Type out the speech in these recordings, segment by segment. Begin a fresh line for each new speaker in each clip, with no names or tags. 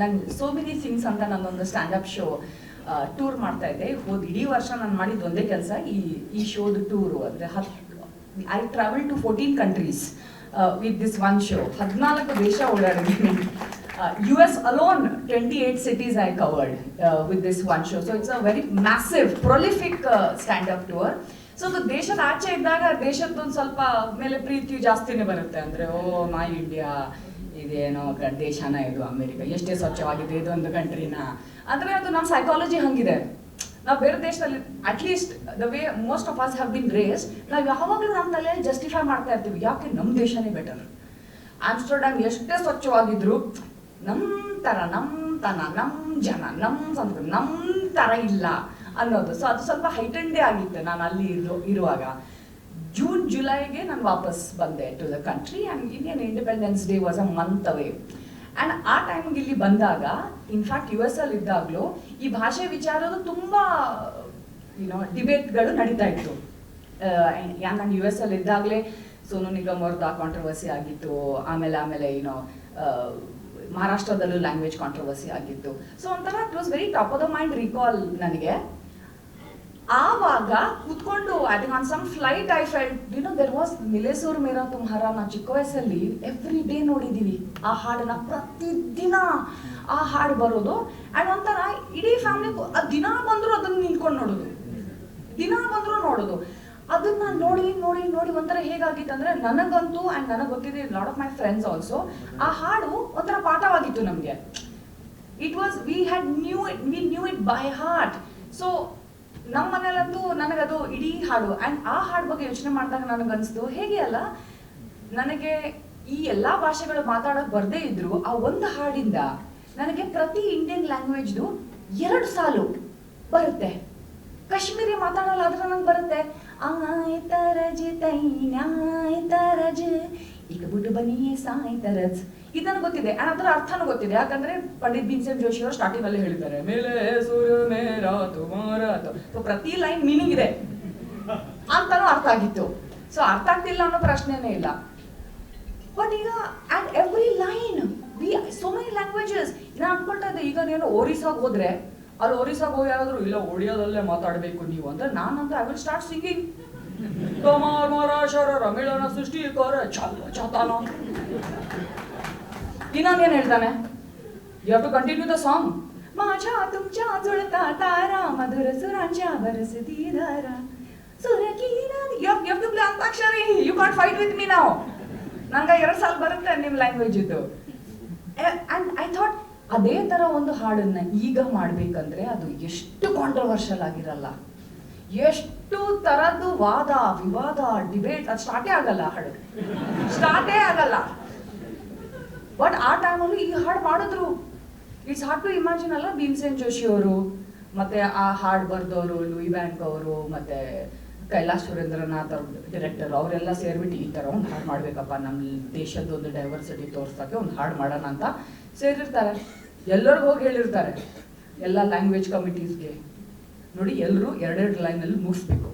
ನಾನು so many things ಅಂತ ನಾನೊಂದು ಸ್ಟ್ಯಾಂಡಪ್ ಶೋ ಟೂರ್ ಮಾಡ್ತಾ ಇದ್ದೆ. ಹೋದ ಇಡೀ ವರ್ಷ ನಾನು ಮಾಡಿದ ಒಂದೇ ಕೆಲಸ, ಈ ಈ ಶೋದು ಟೂರು ಅಂದರೆ ಹತ್ I travel to fourteen countries with this one show ಹದಿನಾಲ್ಕು ದೇಶ ಓಡಾಡಿದ್ದೀನಿ. U S alone twenty eight cities I covered with this one show so it's a very massive prolific standup tour so ದೇಶದ ಆಚೆ ಇದ್ದಾಗ ದೇಶದ್ದೊಂದು ಸ್ವಲ್ಪ ಮೇಲೆ ಪ್ರೀತಿಯು ಜಾಸ್ತಿನೇ ಬರುತ್ತೆ. ಅಂದರೆ, ಓ ಮೈ ಇಂಡಿಯಾ ಇದೇನೋ ದೇಶನ ಇದು ಅಮೆರಿಕ. ಎಷ್ಟೇ ಸ್ವಚ್ಛವಾಗಿದೆ, ಇದು ಒಂದು ಕಂಟ್ರಿನ? ಅಂದ್ರೆ ಅದು ನಮ್ಮ ಸೈಕಾಲಜಿ ಹಂಗಿದೆ. ನಾವು ಬೇರೆ ದೇಶದಲ್ಲಿ at least the way most of us have been raised ನಾವು ಯಾವಾಗಲೂ ನಮ್ಮ ತಲೆ ಜಸ್ಟಿಫೈ ಮಾಡ್ತಾ ಇರ್ತೀವಿ. ಯಾಕೆ ನಮ್ಮ ದೇಶನೇ ಬೆಟರ್ ಆಮ್ಸ್ಟರ್ಡ್ಯಾಮ್ ಎಷ್ಟೇ ಸ್ವಚ್ಛವಾಗಿದ್ರು ನಮ್ಮ ತರ ನಮ್ಮ ತನ ನಮ್ಮ ಜನ ನಮ್ಮ ಸಂಸ್ಕೃತಿ ನಮ್ಮ ತರ ಇಲ್ಲ ಅನ್ನೋದು. ಸೊ ಅದು ಸ್ವಲ್ಪ ಹೈಟೆಂಡೇ ಆಗಿತ್ತು. ನಾನು ಅಲ್ಲಿ ಇರೋ, ಇರುವಾಗ. ಜೂನ್ ಜುಲೈಗೆ ನಾನು ವಾಪಸ್ ಬಂದೆ to the country and Indian independence day was a month away and ಆ ಟೈಮ್ಗೆ ಇಲ್ಲಿ ಬಂದಾಗ ಇನ್ಫ್ಯಾಕ್ಟ್ ಯು ಎಸ್ ಅಲ್ಲಿ ಇದ್ದಾಗಲೂ ಈ ಭಾಷೆ ವಿಚಾರದ ತುಂಬ ಏನೋ ಡಿಬೇಟ್ಗಳು ನಡೀತಾ ಇತ್ತು. ಯಾಕೆ ನಾನು ಯು ಎಸ್ ಅಲ್ಲಿ ಇದ್ದಾಗಲೇ ಸೋನು ನಿಗಮ್ ಅವ್ರದ್ದು ಆ ಕಾಂಟ್ರವರ್ಸಿ ಆಗಿತ್ತು, ಆಮೇಲೆ ಆಮೇಲೆ ಏನೋ ಮಹಾರಾಷ್ಟ್ರದಲ್ಲೂ ಲ್ಯಾಂಗ್ವೇಜ್ ಕಾಂಟ್ರವರ್ಸಿ ಆಗಿತ್ತು. ಸೊ ಒಂಥರ it was very top of the mind recall ನನಗೆ. ಆವಾಗ ಕೂತ್ಕೊಂಡು I think on some flight I felt you know there was ನಿಲೇಸೂರ್ ಮೇರಾ ತುಮ್ಹಾರ ನಾ ಚಿಕ್ಕ ವಯಸ್ಸಲ್ಲಿ ಎವ್ರಿ ಡೇ ನೋಡಿದ್ದೀವಿ ಆ ಹಾಡನ್ನ ಪ್ರತಿದಿನ ಆ ಹಾಡು ಬರೋದು. ಆ್ಯಂಡ್ ಒಂಥರ ಇಡೀ ಫ್ಯಾಮಿಲಿ ದಿನ ಬಂದರೂ ಅದನ್ನು ನಿಂತ್ಕೊಂಡು ನೋಡೋದು. ದಿನ ಬಂದರೂ ನೋಡೋದು. ಅದನ್ನ ನೋಡಿ ನೋಡಿ ನೋಡಿ ಒಂಥರ ಹೇಗಾಗಿತ್ತಂದ್ರೆ ನನಗಂತೂ ಆ್ಯಂಡ್ ನನಗೆ ಗೊತ್ತಿದೆ lot of my friends also ಆ ಹಾಡು ಒಂಥರ ಪಾಠವಾಗಿತ್ತು ನಮಗೆ. It was we had knew it we knew it by heart so ನಮ್ಮ ಮನೇಲಂತೂ ನನಗದು ಇಡೀ ಹಾಡು ಆ್ಯಂಡ್ ಆ ಹಾಡು ಬಗ್ಗೆ ಯೋಚನೆ ಮಾಡಿದಾಗ ನನಗನ್ಸ್ತು ಹೇಗೆ ಅಲ್ಲ, ನನಗೆ ಈ ಎಲ್ಲ ಭಾಷೆಗಳು ಮಾತಾಡೋಕೆ ಬರದೇ ಇದ್ರು, ಆ ಒಂದು ಹಾಡಿಂದ ನನಗೆ ಪ್ರತಿ ಇಂಡಿಯನ್ ಲ್ಯಾಂಗ್ವೇಜ್ದು ಎರಡು ಸಾಲು ಬರುತ್ತೆ. ಕಾಶ್ಮೀರಿ ಮಾತಾಡಲ್ಲ ಆದ್ರೆ ನಂಗೆ ಬರುತ್ತೆ ಆಯ್ತರಜ್ ತೈನಾಯ್ತರಜ್ ಈಗ ಬಿಟ್ಟು ಬನ್ನಿ ಇದು ನನಗೆ ಗೊತ್ತಿದೆ. ಅದರ ಅರ್ಥನೂ ಗೊತ್ತಿದೆ. ಯಾಕಂದ್ರೆ ಪಂಡಿತ್ ಭೀಮ್ಸೇನ್ ಜೋಶಿ ಅವರು ಸ್ಟಾರ್ಟಿಂಗ್ ಅಲ್ಲಿ ಹೇಳಿದ್ದಾರೆ. ಮೇಲೆ ಸೂರ್ಯ ಮೇರಾತು ತುಮಾರ ಸೊ ಪ್ರತಿ ಲೈನ್ ಮೀನಿಂಗ್ ಇದೆ. ಅಂತಾನೂ ಅರ್ಥ ಆಗಿತ್ತು. ಸೊ ಅರ್ಥ ಆಗ್ತಿಲ್ಲ ಅನ್ನೋ ಪ್ರಶ್ನೆನೇ ಇಲ್ಲ. ಬಟ್ ಈಗ at every line we so many languages ನಾನು ಅನ್ಕೊಳ್ತಾ ಇದ್ದೆ ಈಗ ನೀನು ಒರಿಸ್ಸಾಗ ಹೋದ್ರೆ ಅಲ್ಲಿ ಒರಿಸ್ಸಾಗ ಹೋಗಿ ಯಾರಾದ್ರು ಇಲ್ಲ ಒಡಿಯಾದಲ್ಲೇ ಮಾತಾಡಬೇಕು ನೀವು ಅಂದ್ರೆ ನಾನಂದ್ರೆ ಐ ವಿಲ್ ಸ್ಟಾರ್ಟ್ ಸಿಂಗಿಂಗ್ ತಮಾರ್ ಮರಾಶರ ರಮಿಳನ ಸೃಷ್ಟಿಕರ ಚಲ ಛತಾನ. ಇನ್ನೊಂದೇನು ಹೇಳ್ತಾನೆ you have to continue the song माझ्या तुमच्या जुळता तारा मधुर सुरांच्या बरसती धारा ಸುರಕೀನ you have to play Antakshari you can't fight with me ನಾವು ನಂಗೆ ಎರಡು ಸಾಲ ಬರುತ್ತೆ ನಿಮ್ಮ ಲ್ಯಾಂಗ್ವೇಜ್ ಇದು ಆ್ಯಂಡ್ ಐ ಥಾಟ್ ಅದೇ ಥರ ಒಂದು ಹಾಡನ್ನ ಈಗ ಮಾಡಬೇಕಂದ್ರೆ ಅದು ಎಷ್ಟು ಕಾಂಟ್ರವರ್ಷಲ್ ಆಗಿರಲ್ಲ ಎಷ್ಟು ಥರದ್ದು ವಾದ ವಿವಾದ ಡಿಬೇಟ್ ಅದು ಸ್ಟಾರ್ಟೇ ಆಗಲ್ಲ ಆ ಹಾಡು ಸ್ಟಾರ್ಟೇ ಆಗಲ್ಲ ಬಟ್ ಆ ಟೈಮಲ್ಲಿ ಈ ಹಾಡು ಮಾಡಿದ್ರು. ಇಟ್ಸ್ ಹಾರ್ಡ್ ಟು ಇಮ್ಯಾಜಿನ್ ಅಲ್ಲ ಭೀಮಸೇನ್ ಜೋಶಿ ಅವರು, ಮತ್ತೆ ಆ ಹಾಡು ಬರೆದವರು ಲೂಯಿ ಬ್ಯಾಂಕ್ ಅವರು, ಮತ್ತೆ ಕೈಲಾಶ್ ಸುರೇಂದ್ರನಾಥ್ ಅವ್ರ ಡೈರೆಕ್ಟರ್ ಅವರೆಲ್ಲ ಸೇರ್ಬಿಟ್ಟು ಈ ಥರ ಒಂದು ಹಾಡು ಮಾಡಬೇಕಪ್ಪ ನಮ್ಮ ದೇಶದ ಒಂದು ಡೈವರ್ಸಿಟಿ ತೋರಿಸೋಕ್ಕೆ ಒಂದು ಹಾಡು ಮಾಡೋಣ ಅಂತ ಸೇರಿರ್ತಾರೆ. ಎಲ್ಲರಿಗೂ ಹೋಗಿ ಹೇಳಿರ್ತಾರೆ. ಎಲ್ಲ ಲ್ಯಾಂಗ್ವೇಜ್ ಕಮಿಟೀಸ್ಗೆ ನೋಡಿ ಎಲ್ಲರೂ ಎರಡೆರಡು ಲೈನಲ್ಲಿ ಮುಗಿಸ್ಬೇಕು.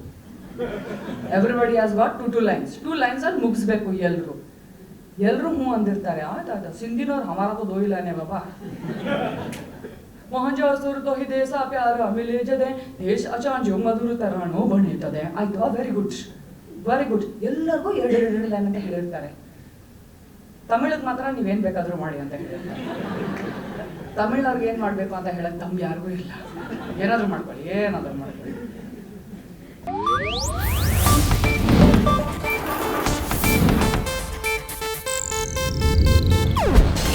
Everybody has got to two lines two ಲೈನ್ಸಲ್ಲಿ ಮುಗಿಸ್ಬೇಕು ಎಲ್ಲರೂ ಎಲ್ಲರೂ ಹ್ಞೂ ಅಂದಿರ್ತಾರೆ. ಆಯ್ತು ಆಯ್ತು ಸಿಂಧಿನವ್ರು ಹಮಾರದು ದೋಯಿಲಾನೆ ಬಾಬಾ. ಮಹಜಾಸುರ್ ದೊಹಿದೆ ಸಾಪ್ಯಾರ ಮಿಲೇಜದೆ ದೇಶ ಅಚಾಂಜು ಮಧುರು ತರಾಣು ಬಣಿತದೆ. ಆಯ್ತು ವೆರಿ ಗುಡ್ ವೆರಿ ಗುಡ್ ಎಲ್ಲರಿಗೂ ಎರಡು ಎರಡು ಲೈನ್ ಅಂತ ಹೇಳಿರ್ತಾರೆ. ತಮಿಳದ್ ಮಾತ್ರ ನೀವೇನು ಬೇಕಾದರೂ ಮಾಡಿ ಅಂತ ಹೇಳಿರ್ತಾರೆ ತಮಿಳ್ನವ್ರಿಗೆ ಏನು ಮಾಡಬೇಕು ಅಂತ ಹೇಳಕ್ ತಮ್ಗೆ ಯಾರಿಗೂ ಇಲ್ಲ. ಏನಾದರೂ ಮಾಡ್ಕೊಳ್ಳಿ ಏನಾದರೂ ಮಾಡ್ಕೊಳ್ಳಿ.